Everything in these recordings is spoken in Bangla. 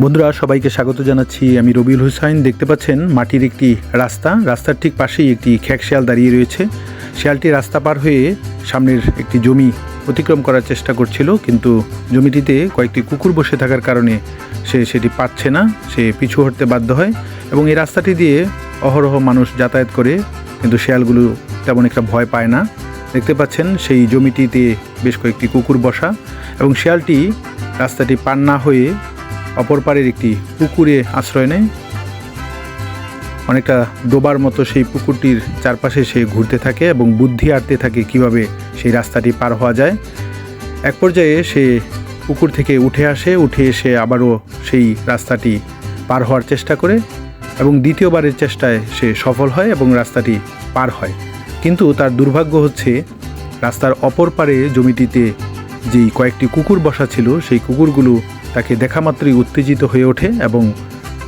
বন্ধুরা, সবাইকে স্বাগত জানাচ্ছি। আমি রবিউল হুসাইন, দেখতে পাচ্ছেন মাটির একটি রাস্তা। রাস্তার ঠিক পাশেই একটি খ্যাক শেয়াল দাঁড়িয়ে রয়েছে। শেয়ালটি রাস্তা পার হয়ে সামনের একটি জমি অতিক্রম করার চেষ্টা করছিল, কিন্তু জমিটিতে কয়েকটি কুকুর বসে থাকার কারণে সে সেটি পাচ্ছে না, সে পিছু হটতে বাধ্য হয় এবং এই রাস্তাটি দিয়ে অহরহ মানুষ যাতায়াত করে, কিন্তু শেয়ালগুলো তেমন একটা ভয় পায় না। দেখতে পাচ্ছেন, সেই জমিটিতে বেশ কয়েকটি কুকুর বসা এবং শেয়ালটি রাস্তাটি পার না হয়ে অপর পাড়ের একটি পুকুরে আশ্রয় নেয়। অনেকটা ডোবার মতো সেই পুকুরটির চারপাশে সে ঘুরতে থাকে এবং বুদ্ধি আটতে থাকে কীভাবে সেই রাস্তাটি পার হওয়া যায়। এক পর্যায়ে সে পুকুর থেকে উঠে আসে, উঠে এসে আবারও সেই রাস্তাটি পার হওয়ার চেষ্টা করে এবং দ্বিতীয়বারের চেষ্টায় সে সফল হয় এবং রাস্তাটি পার হয়। কিন্তু তার দুর্ভাগ্য হচ্ছে, রাস্তার অপর পারে জমিটিতে যেই কয়েকটি কুকুর বসা ছিল, সেই কুকুরগুলো তাকে দেখা মাত্রই উত্তেজিত হয়ে ওঠে এবং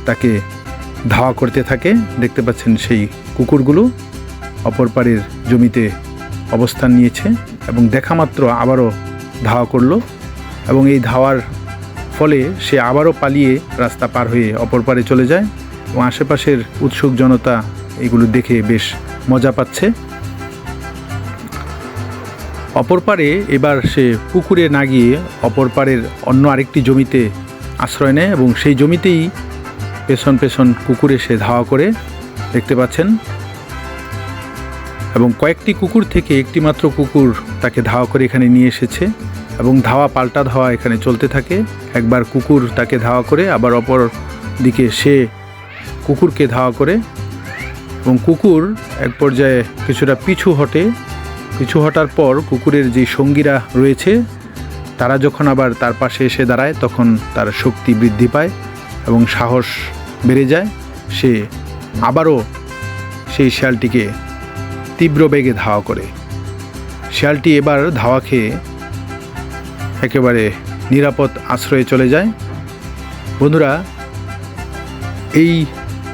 তাকে ধাওয়া করতে থাকে। দেখতে পাচ্ছেন সেই কুকুরগুলো অপর পারের জমিতে অবস্থান নিয়েছে এবং দেখা মাত্র আবারও ধাওয়া করল এবং এই ধাওয়ার ফলে সে আবারও পালিয়ে রাস্তা পার হয়ে অপর পারে চলে যায় এবং আশেপাশের উৎসুক জনতা এগুলো দেখে বেশ মজা পাচ্ছে। অপর পারে এবার সে পুকুরে না গিয়ে অপর পারের অন্য আরেকটি জমিতে আশ্রয় নেয় এবং সেই জমিতেই পেছন পেছন কুকুরে সে ধাওয়া করে দেখতে পাচ্ছেন। এবং কয়েকটি কুকুর থেকে একটি মাত্র কুকুর তাকে ধাওয়া করে এখানে নিয়ে এসেছে এবং ধাওয়া পাল্টা ধাওয়া এখানে চলতে থাকে। একবার কুকুর তাকে ধাওয়া করে, আবার অপর দিকে সে কুকুরকে ধাওয়া করে। এবং কুকুর এক পর্যায়ে কিছুটা পিছু হটে। পিছু হটার পর কুকুরের যে সঙ্গীরা রয়েছে, তারা যখন আবার তার পাশে এসে দাঁড়ায়, তখন তার শক্তি বৃদ্ধি পায় এবং সাহস বেড়ে যায়। সে আবারও সেই শিয়ালটিকে তীব্র বেগে ধাওয়া করে। শিয়ালটি এবার ধাওয়া খেয়ে একেবারে নিরাপদ আশ্রয়ে চলে যায়। বন্ধুরা, এই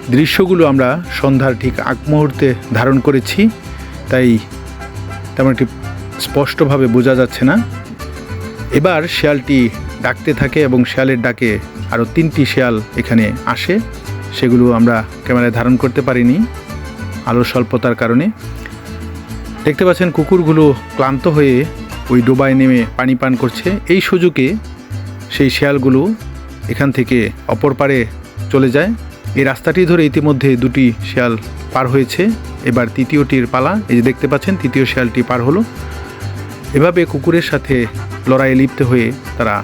দৃশ্যগুলো আমরা সন্ধ্যার ঠিক আগ মুহূর্তে ধারণ করেছি, তাই তেমন একটি স্পষ্টভাবে বোঝা যাচ্ছে না। এবার শেয়ালটি ডাকতে থাকে এবং শেয়ালের ডাকে আরও তিনটি শেয়াল এখানে আসে। সেগুলো আমরা ক্যামেরায় ধারণ করতে পারিনি আলো স্বল্পতার কারণে। দেখতে পাচ্ছেন কুকুরগুলো ক্লান্ত হয়ে ওই ডোবায় নেমে পানি পান করছে। এই সুযোগে সেই শেয়ালগুলো এখান থেকে অপর পারে চলে যায়। এই রাস্তাটি ধরে ইতিমধ্যে দুটি শিয়াল পার হয়েছে। এবার তৃতীয়টির পালা, এই যে দেখতে পাচ্ছেন, তৃতীয় শিয়ালটি পার হলো। এভাবে কুকুরের সাথে লড়াইয়ে লিপ্ত হয়ে তারা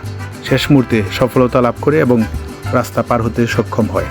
শেষ মুহূর্তে সফলতা লাভ করে এবং রাস্তা পার হতে সক্ষম হয়।